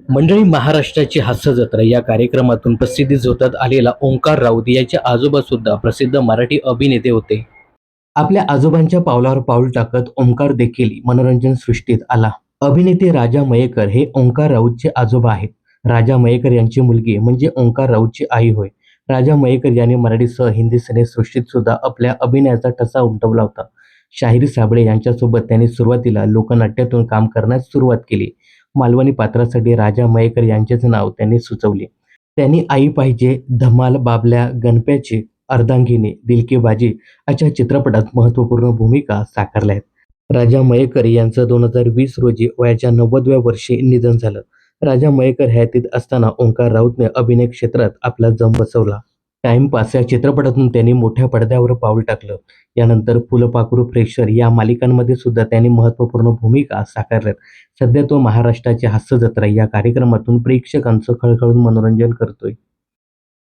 मंडळी महाराष्ट्राची हास्य जत्रा या कार्यक्रमातून प्रसिद्धी झोतात आलेला ओंकार राऊत याचे आजोबा सुद्धा प्रसिद्ध मराठी अभिनेते होते. आपल्या आजोबांच्या पावलावर पाऊल टाकत ओंकार देखील मनोरंजन सृष्टीत आला. अभिनेते राजा मयेकर हे ओंकार राऊतचे आजोबा आहेत. राजा मयेकर यांची मुलगी म्हणजे ओंकार राऊतची आई होय. राजा मयेकर यांनी मराठीसह हिंदी सिनेसृष्टीत सुद्धा आपल्या अभिनयाचा ठसा उमटवला होता. शाहीर साबळे यांच्यासोबत त्यांनी सुरुवातीला लोकनाट्यातून काम करण्यास सुरुवात केली. मालवणी पात्रासाठी राजा मयेकर यांचेच नाव त्यांनी सुचवले. त्यांनी आई पाहिजे धमाल बाबल्या गणप्याची अर्धांगिनी दिलकीबाजी अशा चित्रपटात महत्त्वपूर्ण भूमिका साकारल्या आहेत. राजा मयेकर यांचं दोन हजार वीस रोजी वयाच्या नव्वदव्या वर्षी निधन झालं. राजा मयेकर हयातीत असताना ओंकार राऊतने अभिनय क्षेत्रात आपला जम बसवला. टाइमपास या चित्रपटातून त्यांनी मोठ्या पडद्यावर पाऊल टाकलं. यानंतर फुलपाखरू प्रेक्षर या मालिकांमध्ये सुद्धा त्यांनी महत्त्वपूर्ण भूमिका साकारल्यात. सध्या तो महाराष्ट्राची हास्य जत्रा या कार्यक्रमातून प्रेक्षकांचं खळखळून मनोरंजन करतोय.